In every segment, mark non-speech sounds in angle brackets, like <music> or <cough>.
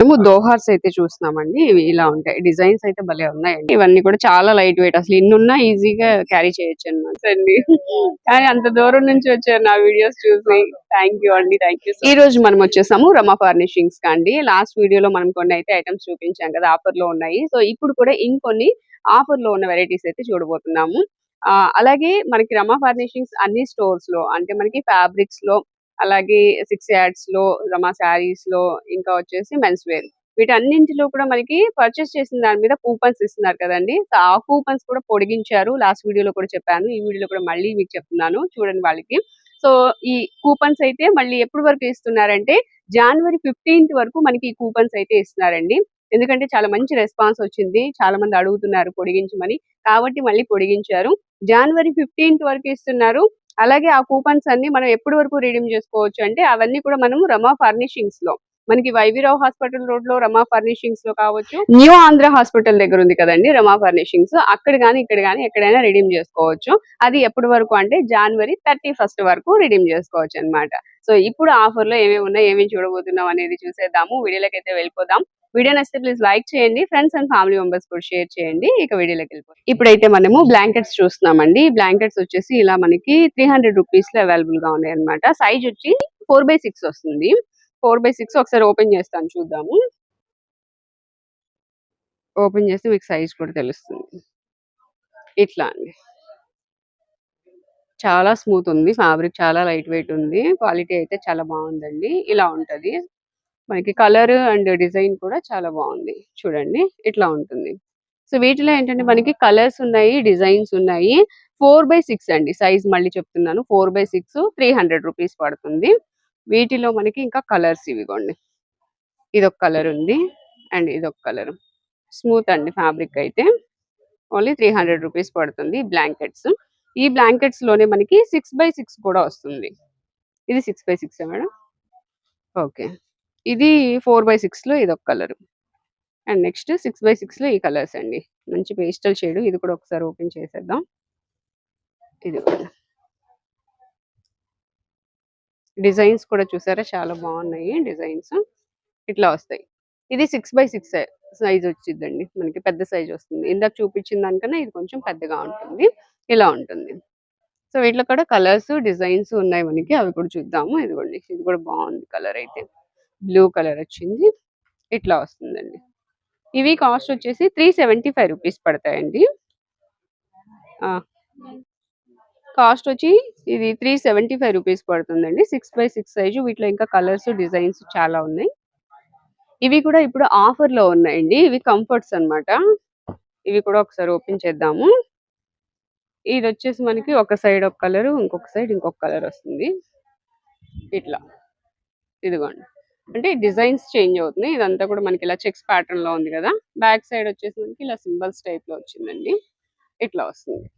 మేము దోహార్స్ అయితే చూస్తున్నామండి. ఇవి ఇలా ఉంటాయి. డిజైన్స్ అయితే భలే ఉన్నాయండి. ఇవన్నీ కూడా చాలా లైట్ వెయిట్. అసలు ఇన్ని ఉన్నా ఈజీగా క్యారీ చేయొచ్చు అనమాట అండి కానీ అంత దూరం నుంచి వచ్చారు నా వీడియోస్ చూసి. థ్యాంక్ యూ అండి. థ్యాంక్ యూ ఈ రోజు మనం వచ్చేసాము రమా ఫర్నిషింగ్స్ అండి. లాస్ట్ వీడియోలో మనం కొన్ని అయితే ఐటమ్స్ చూపించాం కదా ఆఫర్లో ఉన్నాయి. సో ఇప్పుడు కూడా ఇంకొన్ని ఆఫర్లో ఉన్న వెరైటీస్ అయితే చూడబోతున్నాము. అలాగే మనకి రమా ఫర్నిషింగ్స్ అన్ని స్టోర్స్లో అంటే మనకి ఫ్యాబ్రిక్స్లో అలాగే సిక్స్ యాడ్స్లో రమా శారీస్లో ఇంకా వచ్చేసి మెన్స్ వేర్. వీటన్నింటిలో కూడా మనకి పర్చేస్ చేసిన దాని మీద కూపన్స్ ఇస్తున్నారు కదండి. సో ఆ కూపన్స్ కూడా పొడిగించారు. లాస్ట్ వీడియోలో కూడా చెప్పాను. ఈ వీడియోలో కూడా మళ్ళీ మీకు చెప్తున్నాను. చూడండి వాళ్ళకి. సో ఈ కూపన్స్ అయితే మళ్ళీ ఎప్పటి వరకు ఇస్తున్నారంటే జనవరి ఫిఫ్టీన్త్ వరకు మనకి ఈ కూపన్స్ అయితే ఇస్తున్నారండి. ఎందుకంటే చాలా మంచి రెస్పాన్స్ వచ్చింది. చాలా మంది అడుగుతున్నారు పొడిగించమని. కాబట్టి మళ్ళీ పొడిగించారు. జనవరి ఫిఫ్టీన్త్ వరకు ఇస్తున్నారు. అలాగే ఆ కూపన్స్ అన్ని మనం ఎప్పటి వరకు రిడీమ్ చేసుకోవచ్చు అంటే అవన్నీ కూడా మనం రమా ఫర్నిషింగ్స్లో. మనకి వైవిరావు హాస్పిటల్ రోడ్లో రమా ఫర్నిషింగ్స్లో కావచ్చు. న్యూ ఆంధ్ర హాస్పిటల్ దగ్గర ఉంది కదండి రమా ఫర్నిషింగ్స్. అక్కడ కానీ ఇక్కడ కానీ ఎక్కడైనా రిడీమ్ చేసుకోవచ్చు. అది ఎప్పటి వరకు అంటే జనవరి థర్టీ ఫస్ట్ వరకు రిడీమ్ చేసుకోవచ్చు అన్నమాట. సో ఇప్పుడు ఆఫర్లో ఏమేమి ఉన్నాయి ఏమేమి చూడబోతున్నాం అనేది చూసేద్దాము. వీడియోలకైతే అయితే వెళ్ళిపోదాం. వీడియో నచ్చితే ప్లీజ్ లైక్ చేయండి. ఫ్రెండ్స్ అండ్ ఫ్యామిలీ మెంబర్స్ కూడా షేర్ చేయండి. ఇక వీడియోలోకి వెళ్ళిపోతాం ఇప్పుడైతే మనము బ్లాంకెట్స్ చూస్తున్నామండి. బ్లాంకెట్స్ వచ్చేసి ఇలా మనకి త్రీ హండ్రెడ్ రూపీస్లో అవైలబుల్గా ఉన్నాయి అనమాట సైజ్ వచ్చి ఫోర్ బై సిక్స్ వస్తుంది. ఫోర్ బై సిక్స్ ఒకసారి ఓపెన్ చేస్తాను చూద్దాము. ఓపెన్ చేస్తే మీకు సైజ్ కూడా తెలుస్తుంది. ఇట్లా అండి. చాలా స్మూత్ ఉంది. ఫ్యాబ్రిక్ చాలా లైట్ వెయిట్ ఉంది. క్వాలిటీ అయితే చాలా బాగుందండి. ఇలా ఉంటది. మనకి కలర్ అండ్ డిజైన్ కూడా చాలా బాగుంది. చూడండి ఇట్లా ఉంటుంది. సో వీటిలో ఏంటంటే మనకి కలర్స్ ఉన్నాయి డిజైన్స్ ఉన్నాయి. ఫోర్ బై సిక్స్ అండి సైజ్ మళ్ళీ చెప్తున్నాను. Four by six three hundred rupees పడుతుంది. వీటిలో మనకి ఇంకా కలర్స్ ఇవిగోండి ఇదొక కలర్ ఉంది అండ్ ఇదొక కలర్. స్మూత్ అండి ఫ్యాబ్రిక్ అయితే. ఓన్లీ త్రీ హండ్రెడ్ రూపీస్ పడుతుంది బ్లాంకెట్స్. ఈ బ్లాంకెట్స్లోనే మనకి సిక్స్ బై సిక్స్ కూడా వస్తుంది. ఇది six by six madam? Okay. ఇది ఫోర్ బై సిక్స్లో ఇది ఒక colour. And next six by సిక్స్లో ఈ కలర్స్ అండి. మంచి పేస్టల్ షేడ్. ఇది కూడా ఒకసారి ఓపెన్ చేసేద్దాం. ఇది డిజైన్స్ కూడా చూసారా? చాలా బాగున్నాయి డిజైన్స్. ఇట్లా వస్తాయి. ఇది సిక్స్ బై సిక్స్ సైజ్ వచ్చిందండి మనకి పెద్ద సైజ్ వస్తుంది. ఇందాక చూపించిన దానికన్నా ఇది కొంచెం పెద్దగా ఉంటుంది. ఇలా ఉంటుంది. సో వీటిలో కూడా కలర్స్ డిజైన్స్ ఉన్నాయి మనకి. అవి కూడా చూద్దాము. ఇదిగోండి. ఇది కూడా బాగుంది కలర్ అయితే. బ్లూ కలర్ వచ్చింది. ఇట్లా వస్తుందండి. ఇవి కాస్ట్ వచ్చేసి త్రీ సెవెంటీ ఫైవ్ రూపీస్ పడతాయండి. కాస్ట్ వచ్చి ఇది త్రీ సెవెంటీ ఫైవ్ రూపీస్ పడుతుందండి. సిక్స్ బై సిక్స్ సైజు వీటిలో ఇంకా కలర్స్ డిజైన్స్ చాలా ఉన్నాయి. ఇవి కూడా ఇప్పుడు ఆఫర్లో ఉన్నాయండి. ఇవి కంఫర్ట్స్ అన్నమాట. ఇవి కూడా ఒకసారి ఓపెన్ చేద్దాము. ఇది వచ్చేసి మనకి ఒక సైడ్ ఒక కలర్ ఇంకొక సైడ్ ఇంకొక కలర్ వస్తుంది. ఇట్లా. ఇదిగోండి. అంటే డిజైన్స్ చేంజ్ అవుతుంది ఇదంతా కూడా మనకి ఇలా చెక్స్ ప్యాటర్న్లో ఉంది కదా. బ్యాక్ సైడ్ వచ్చేసి మనకి ఇలా సింబల్స్ టైప్లో వచ్చిందండి. ఇట్లా వస్తుంది.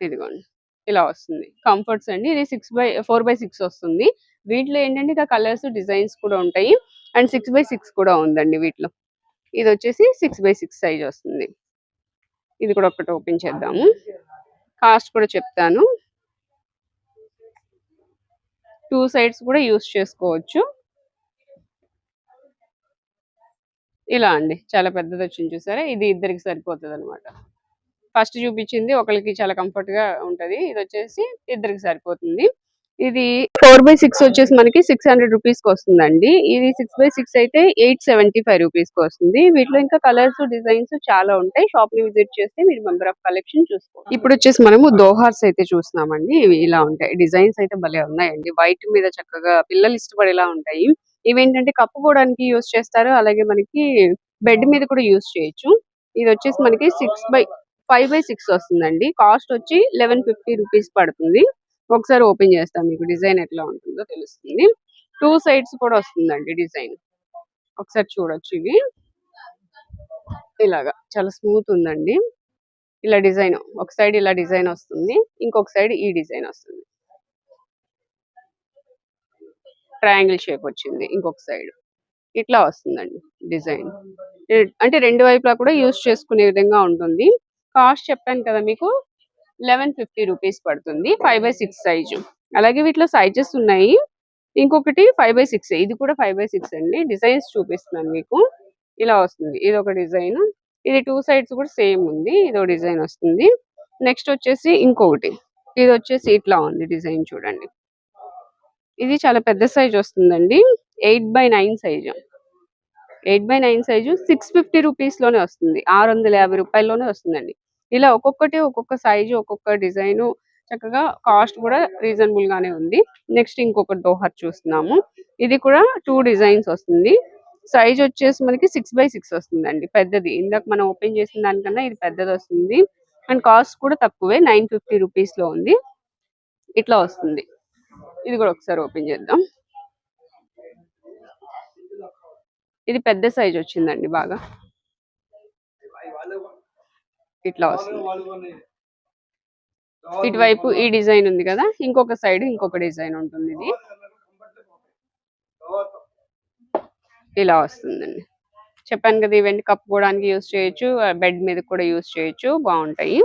ఇదిగోండి. ఇలా వస్తుంది. కంఫర్ట్స్ అండి. ఇది six by four by six వస్తుంది. వీటిలో ఏంటంటే ఇక కలర్స్ డిజైన్స్ కూడా ఉంటాయి. అండ్ సిక్స్ బై సిక్స్ కూడా ఉందండి వీటిలో. ఇది వచ్చేసి సిక్స్ బై సిక్స్ సైజ్ వస్తుంది. ఇది కూడా ఒకటి ఓపెన్ చేద్దాము. కాస్ట్ కూడా చెప్తాను. టూ సైడ్స్ కూడా యూస్ చేసుకోవచ్చు. ఇలా అండి. చాలా పెద్దది వచ్చింది చూసారా? ఇది ఇద్దరికి సరిపోతుంది అనమాట ఫస్ట్ చూపించింది ఒకరికి చాలా కంఫర్ట్గా ఉంటది. ఇది వచ్చేసి ఇద్దరికి సరిపోతుంది. ఇది ఫోర్ బై సిక్స్ వచ్చేసి మనకి సిక్స్ హండ్రెడ్ రూపీస్కి వస్తుందండి. ఇది సిక్స్ బై సిక్స్ అయితే ఎయిట్ సెవెంటీ ఫైవ్ రూపీస్కి వస్తుంది. వీటిలో ఇంకా కలర్స్ డిజైన్స్ చాలా ఉంటాయి. షాప్ని విజిట్ చేస్తే మీరు మెంబర్ ఆఫ్ కలెక్షన్ చూసుకోవచ్చు. ఇప్పుడు వచ్చేసి మనము దోహార్స్ అయితే చూస్తున్నామండి. ఇవి ఇలా ఉంటాయి. డిజైన్స్ అయితే భలే ఉన్నాయండి. వైట్ మీద చక్కగా పిల్లలు ఇష్టపడేలా ఉంటాయి. ఇవి ఏంటంటే కప్పుకోవడానికి యూస్ చేస్తారు. అలాగే మనకి బెడ్ మీద కూడా యూస్ చేయొచ్చు. ఇది వచ్చేసి మనకి six by five by six వస్తుందండి. కాస్ట్ వచ్చి లెవెన్ ఫిఫ్టీ రూపీస్ పడుతుంది. ఒకసారి ఓపెన్ చేస్తాం మీకు డిజైన్ ఎట్లా ఉంటుందో తెలుస్తుంది. టూ సైడ్స్ కూడా వస్తుందండి డిజైన్. ఒకసారి చూడొచ్చు ఇవి ఇలాగా చాలా స్మూత్ ఉందండి. ఇలా డిజైన్ ఒక సైడ్ ఇలా డిజైన్ వస్తుంది ఇంకొక సైడ్ ఈ డిజైన్ వస్తుంది. ట్రయాంగిల్ షేప్ వచ్చింది ఇంకొక సైడ్. ఇట్లా వస్తుందండి డిజైన్. అంటే రెండు వైపులా కూడా యూస్ చేసుకునే విధంగా ఉంటుంది. కాస్ట్ చెప్పాను కదా మీకు లెవెన్ ఫిఫ్టీ రూపీస్ పడుతుంది ఫైవ్ బై సిక్స్ సైజు. అలాగే వీటిలో సైజెస్ ఉన్నాయి. ఇంకొకటి ఫైవ్ బై సిక్స్ ఇది కూడా ఫైవ్ బై సిక్స్ అండి. డిజైన్స్ చూపిస్తున్నాను మీకు. ఇలా వస్తుంది. ఇది ఒక డిజైన్. ఇది టూ సైడ్స్ కూడా సేమ్ ఉంది. ఇది ఒక డిజైన్ వస్తుంది. నెక్స్ట్ వచ్చేసి ఇంకొకటి. ఇది వచ్చేసి ఇట్లా ఉంది డిజైన్ చూడండి. ఇది చాలా పెద్ద సైజ్ వస్తుందండి. Eight by nine size. Eight by nine size six fifty రూపీస్లోనే వస్తుంది. ఆరు వందల యాభై రూపాయల్లోనే వస్తుందండి. ఇలా ఒక్కొక్కటి ఒక్కొక్క సైజు ఒక్కొక్క డిజైన్ చక్కగా కాస్ట్ కూడా రీజనబుల్ గానే ఉంది. నెక్స్ట్ ఇంకొక డోహర్ చూస్తున్నాము. ఇది కూడా టూ డిజైన్స్ వస్తుంది. సైజ్ వచ్చేసి మనకి సిక్స్ బై సిక్స్ వస్తుందండి పెద్దది. ఇందాక మనం ఓపెన్ చేసిన దానికన్నా ఇది పెద్దది వస్తుంది. అండ్ కాస్ట్ కూడా తక్కువే నైన్ ఫిఫ్టీ రూపీస్లో ఉంది. ఇట్లా వస్తుంది. ఇది కూడా ఒకసారి ఓపెన్ చేద్దాం. ఇది పెద్ద సైజ్ వచ్చిందండి బాగా. ఇట్లా వస్తుంది. ఇటువైపు ఈ డిజైన్ ఉంది కదా ఇంకొక సైడ్ ఇంకొక డిజైన్ ఉంటుంది ఇది. ఇలా వస్తుందండి. చెప్పాను కదా ఇవన్నీ కప్పుకోవడానికి యూస్ చేయొచ్చు బెడ్ మీద కూడా యూస్ చేయొచ్చు బాగుంటాయి.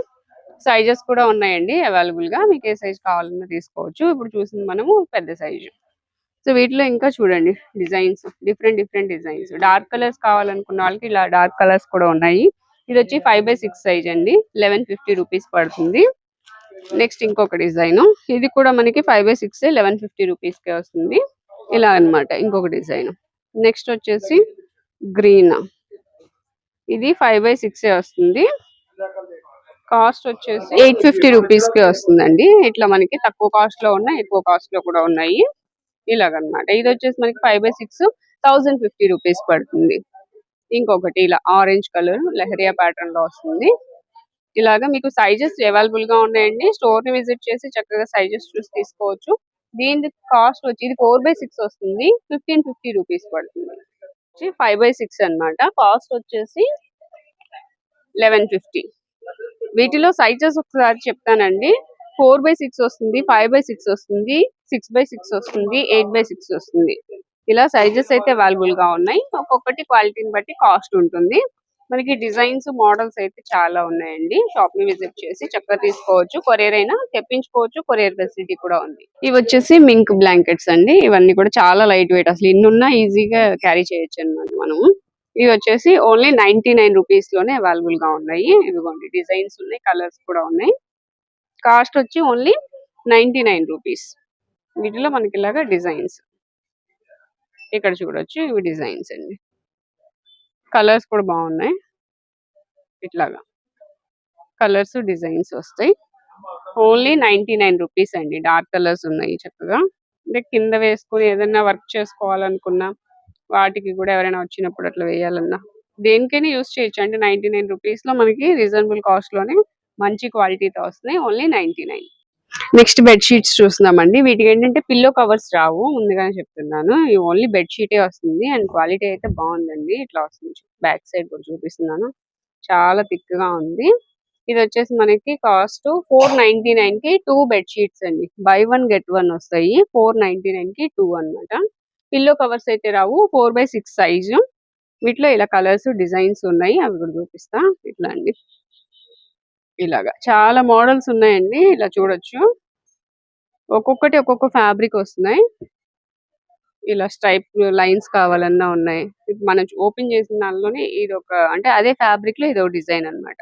సైజెస్ కూడా ఉన్నాయండి అవైలబుల్గా మీకు ఏ సైజ్ కావాలన్నా తీసుకోవచ్చు. ఇప్పుడు చూసింది మనము పెద్ద సైజు. సో వీటిలో ఇంకా చూడండి designs different different designs. Dark colours కావాలనుకున్న వాళ్ళకి ఇలా డార్క్ కలర్స్ కూడా ఉన్నాయి. ఇది వచ్చి ఫైవ్ బై సిక్స్ సైజ్ అండి. లెవెన్ ఫిఫ్టీ రూపీస్ పడుతుంది. నెక్స్ట్ ఇంకొక డిజైన్ ఇది కూడా మనకి five by six eleven fifty రూపీస్కే వస్తుంది. ఇలా అన్నమాట ఇంకొక డిజైన్ నెక్స్ట్ వచ్చేసి గ్రీన్ ఇది ఫైవ్ బై సిక్స్ వస్తుంది. కాస్ట్ వచ్చేసి ఎయిట్ ఫిఫ్టీ రూపీస్కి వస్తుందండి. ఇట్లా మనకి తక్కువ కాస్ట్లో ఉన్నాయి ఎక్కువ కాస్ట్లో కూడా ఉన్నాయి. ఇలాగనమాట ఇది వచ్చేసి మనకి five by six thousand fifty rupees పడుతుంది. ఇంకొకటి ఇలా ఆరెంజ్ కలర్ లెహరియా ప్యాటర్న్లో వస్తుంది. ఇలాగా మీకు సైజెస్ అవైలబుల్గా ఉన్నాయండి. స్టోర్ని విజిట్ చేసి చక్కగా సైజెస్ చూసి తీసుకోవచ్చు. దీని కాస్ట్ వచ్చి ఇది ఫోర్ బై సిక్స్ వస్తుంది. ఫిఫ్టీన్ ఫిఫ్టీ రూపీస్ పడుతుంది. ఫైవ్ బై సిక్స్ అన్నమాట. కాస్ట్ వచ్చేసి లెవెన్ ఫిఫ్టీ వీటిలో సైజెస్ ఒకసారి చెప్తానండి. ఫోర్ బై సిక్స్ వస్తుంది ఫైవ్ బై సిక్స్ వస్తుంది సిక్స్ బై సిక్స్ వస్తుంది ఎయిట్ బై సిక్స్ వస్తుంది. ఇలా సైజెస్ అయితే అవైలబుల్గా ఉన్నాయి. ఒక్కొక్కటి క్వాలిటీని బట్టి కాస్ట్ ఉంటుంది. మనకి డిజైన్స్ మోడల్స్ అయితే చాలా ఉన్నాయండి. షాప్ని విజిట్ చేసి చక్కగా తీసుకోవచ్చు. కొరియర్ అయినా తెప్పించుకోవచ్చు. కొరియర్ ఫెసిలిటీ కూడా ఉంది. ఇవి వచ్చేసి మింక్ బ్లాంకెట్స్ అండి. ఇవన్నీ కూడా చాలా లైట్ వెయిట్ అసలు ఇన్ని ఉన్నా ఈజీగా క్యారీ చేయొచ్చు అన్నమాట మనము. ఇవి వచ్చేసి ఓన్లీ నైన్టీ నైన్ రూపీస్లోనే అవైలబుల్గా ఉన్నాయి. ఇదిగోండి డిజైన్స్ ఉన్నాయి కలర్స్ కూడా ఉన్నాయి. కాస్ట్ వచ్చి ఓన్లీ నైన్టీ నైన్ రూపీస్ వీటిలో మనకి ఇలాగా డిజైన్స్ ఇక్కడ చూడొచ్చు ఇవి డిజైన్స్ అండి. కలర్స్ కూడా బాగున్నాయి. ఇట్లాగా. కలర్స్ డిజైన్స్ వస్తాయి. ఓన్లీ నైన్టీ నైన్ రూపీస్ అండి. డార్క్ కలర్స్ ఉన్నాయి చక్కగా. అంటే కింద వేసుకొని ఏదైనా వర్క్ చేసుకోవాలనుకున్నా వాటికి కూడా ఎవరైనా వచ్చినప్పుడు అట్లా వేయాలన్నా దేనికైనా యూస్ చేయొచ్చు. అంటే నైన్టీ నైన్ రూపీస్లో మనకి రీజనబుల్ కాస్ట్లోనే మంచి క్వాలిటీతో వస్తున్నాయి. Only ninety nine. Next bed sheets చూస్తున్నామండి. వీటికి ఏంటంటే పిల్లో కవర్స్ రావు. ముందుగానే చెప్తున్నాను. ఇవి ఓన్లీ బెడ్షీటే వస్తుంది. అండ్ క్వాలిటీ అయితే బాగుందండి. ఇట్లా వస్తుంది. బ్యాక్ సైడ్ కూడా చూపిస్తున్నాను. చాలా థిక్గా ఉంది. ఇది వచ్చేసి మనకి కాస్ట్ ఫోర్ నైన్టీ నైన్కి టూ బెడ్ షీట్స్ అండి. బై వన్ గెట్ వన్ వస్తాయి. ఫోర్ నైన్టీ నైన్కి టూ అన్నమాట. పిల్లో కవర్స్ అయితే రావు. Four by six size. వీటిలో ఇలా కలర్స్ డిజైన్స్ ఉన్నాయి. అవి కూడా చూపిస్తా. ఇట్లా అండి. ఇలాగా. చాలా మోడల్స్ ఉన్నాయండి ఇలా చూడొచ్చు. ఒక్కొక్కటి ఒక్కొక్క ఫ్యాబ్రిక్ వస్తున్నాయి. ఇలా స్ట్రైప్ లైన్స్ కావాలన్నా ఉన్నాయి. మనం ఓపెన్ చేసిన దానిలోనే ఇది ఒక అంటే అదే ఫ్యాబ్రిక్లో ఇది ఒక డిజైన్ అన్నమాట.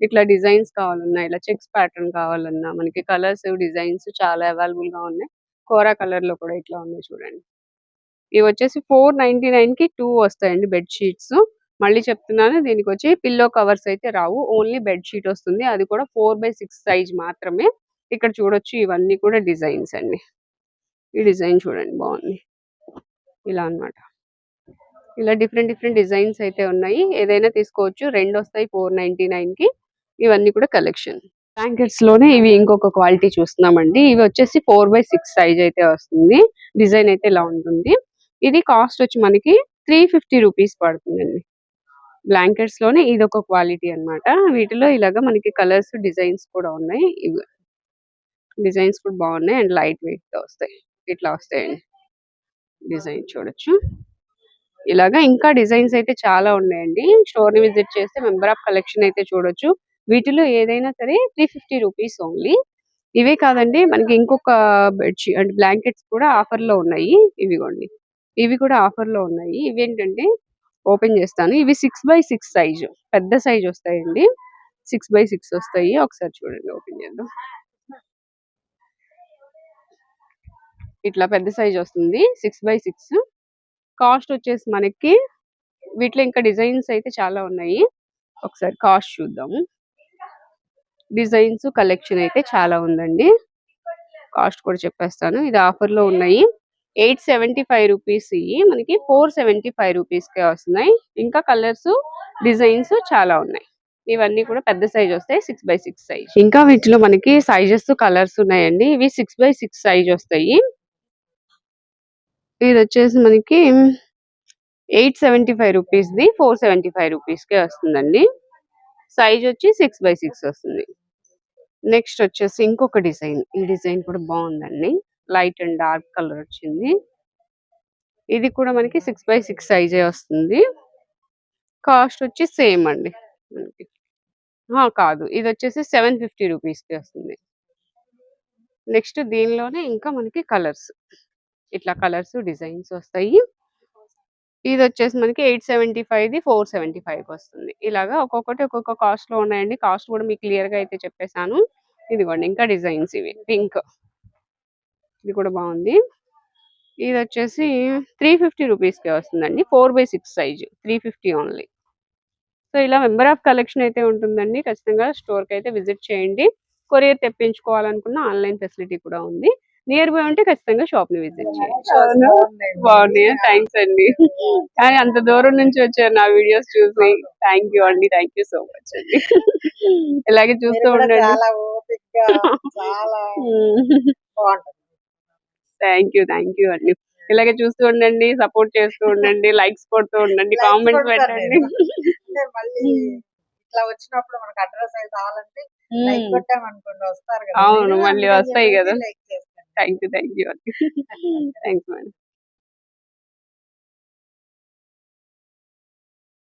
ఇట్లా డిజైన్స్ కావాలన్నా ఇలా చెక్స్ ప్యాటర్న్ కావాలన్నా మనకి కలర్స్ డిజైన్స్ చాలా అవైలబుల్గా ఉన్నాయి. కోరా కలర్లో కూడా ఇట్లా ఉన్నాయి చూడండి. ఇవి వచ్చేసి ఫోర్ నైన్టీ నైన్కి టూ వస్తాయండి బెడ్ షీట్స్ మళ్ళీ చెప్తున్నాను దీనికి వచ్చి పిల్లో కవర్స్ అయితే రావు. ఓన్లీ బెడ్ షీట్ వస్తుంది. అది కూడా ఫోర్ బై సిక్స్ సైజ్ మాత్రమే. ఇక్కడ చూడొచ్చు ఇవన్నీ కూడా డిజైన్స్ అండి. ఈ డిజైన్ చూడండి బాగుంది. ఇలా అన్నమాట. ఇలా డిఫరెంట్ డిఫరెంట్ డిజైన్స్ అయితే ఉన్నాయి. ఏదైనా తీసుకోవచ్చు. రెండు వస్తాయి ఫోర్ నైన్టీ నైన్కి. ఇవన్నీ కూడా కలెక్షన్. బ్లాంకెట్స్లోనే ఇవి ఇంకొక క్వాలిటీ చూస్తున్నామండి. ఇవి వచ్చేసి ఫోర్ బై సిక్స్ సైజ్ అయితే వస్తుంది. డిజైన్ అయితే ఇలా ఉంటుంది. ఇది కాస్ట్ వచ్చి మనకి త్రీ ఫిఫ్టీ రూపీస్ పడుతుందండి. బ్లాంకెట్స్లోనే ఇది ఒక క్వాలిటీ అన్నమాట. వీటిలో ఇలాగా మనకి కలర్స్ డిజైన్స్ కూడా ఉన్నాయి. డిజైన్స్ కూడా బాగున్నాయి. అండ్ లైట్ వెయిట్తో వస్తాయి. ఇట్లా వస్తాయండి. డిజైన్ చూడొచ్చు. ఇలాగా ఇంకా డిజైన్స్ అయితే చాలా ఉన్నాయండి. స్టోర్ని విజిట్ చేస్తే మెంబర్ ఆఫ్ కలెక్షన్ అయితే చూడొచ్చు. వీటిలో ఏదైనా సరే త్రీ ఫిఫ్టీ రూపీస్ ఓన్లీ ఇవే కాదండి మనకి ఇంకొక బెడ్షీట్ అంటే బ్లాంకెట్స్ కూడా ఆఫర్లో ఉన్నాయి. ఇవిగోండి. ఇవి కూడా ఆఫర్లో ఉన్నాయి. ఇవి ఏంటంటే ఓపెన్ చేస్తాను. ఇవి సిక్స్ బై సిక్స్ సైజు పెద్ద సైజ్ వస్తాయండి. సిక్స్ బై సిక్స్ వస్తాయి. ఒకసారి చూడండి. ఓపెన్ చేద్దాం. ఇట్లా పెద్ద సైజ్ వస్తుంది. సిక్స్ బై సిక్స్ కాస్ట్ వచ్చేసి మనకి వీటిలో ఇంకా డిజైన్స్ అయితే చాలా ఉన్నాయి. ఒకసారి కాస్ట్ చూద్దాము డిజైన్స్ కలెక్షన్ అయితే చాలా ఉందండి. కాస్ట్ కూడా చెప్పేస్తాను. ఇది ఆఫర్లో ఉన్నాయి. ఎయిట్ సెవెంటీ ఫైవ్ రూపీస్ ఇవి మనకి ఫోర్ సెవెంటీ ఫైవ్ రూపీస్కే వస్తున్నాయి. ఇంకా కలర్స్ డిజైన్స్ చాలా ఉన్నాయి. ఇవన్నీ కూడా పెద్ద సైజ్ వస్తాయి సిక్స్ బై సిక్స్ సైజ్. ఇంకా వీటిలో మనకి సైజెస్ కలర్స్ ఉన్నాయండి. ఇవి సిక్స్ బై సిక్స్ సైజ్ వస్తాయి. ఇది వచ్చేసి మనకి eight seventy five rupees the four seventy five రూపీస్కే వస్తుందండి. సైజ్ వచ్చి సిక్స్ బై సిక్స్ వస్తుంది. నెక్స్ట్ వచ్చేసి ఇంకొక డిజైన్. ఈ డిజైన్ కూడా బాగుందండి. లైట్ అండ్ డార్క్ కలర్ వచ్చింది. ఇది కూడా మనకి సిక్స్ బై సిక్స్ సైజే వస్తుంది. కాస్ట్ వచ్చి సేమ్ అండి మనకి. ఆ, కాదు. ఇది వచ్చేసి సెవెన్ ఫిఫ్టీ రూపీస్కి వస్తుంది. నెక్స్ట్ దీనిలోనే ఇంకా మనకి కలర్స్. ఇట్లా కలర్స్ డిజైన్స్ వస్తాయి. ఇది వచ్చేసి మనకి eight seventy five the four seventy five వస్తుంది. ఇలాగా ఒక్కొక్కటి ఒక్కొక్క కాస్ట్లో ఉన్నాయండి. కాస్ట్ కూడా మీకు క్లియర్గా అయితే చెప్పేశాను. ఇదిగోండి ఇంకా డిజైన్స్ ఇవి. పింక్. ఇది కూడా బాగుంది. ఇది వచ్చేసి త్రీ ఫిఫ్టీ రూపీస్కే వస్తుందండి. Four by six size. Three fifty only. So ఇలా మెంబర్ ఆఫ్ కలెక్షన్ అయితే ఉంటుందండి. ఖచ్చితంగా స్టోర్కి అయితే విజిట్ చేయండి. కొరియర్ తెప్పించుకోవాలనుకున్న ఆన్లైన్ ఫెసిలిటీ కూడా ఉంది. నియర్ బై ఉంటే ఖచ్చితంగా షాప్ని విజిట్ చేయండి. బాగున్నాయి థ్యాంక్స్ అండి. కానీ అంత దూరం నుంచి వచ్చారు నా వీడియోస్ చూసి. థ్యాంక్ యూ అండి. థ్యాంక్ యూ సో మచ్ అండి. <laughs> ఇలాగే చూస్తూ ఉండండి <laughs> చాలా ఓపికగా చాలా బాగుంటుంది థ్యాంక్ యూ థ్యాంక్ యూ అండి ఇలాగే చూస్తూ ఉండండి సపోర్ట్ చేస్తూ ఉండండి <laughs> లైక్స్ కొడుతూ ఉండండి కామెంట్స్ పెట్టండి. <laughs> ఇట్లా వచ్చినప్పుడు మనకు అడ్రస్ అయితే కావాలంటే లైక్ కొట్టామనుకోండి వస్తారు కదా. అవును, మళ్ళీ వస్తాయి కదా. like చేస్తాను. Thank you thank you <laughs> thanks madam.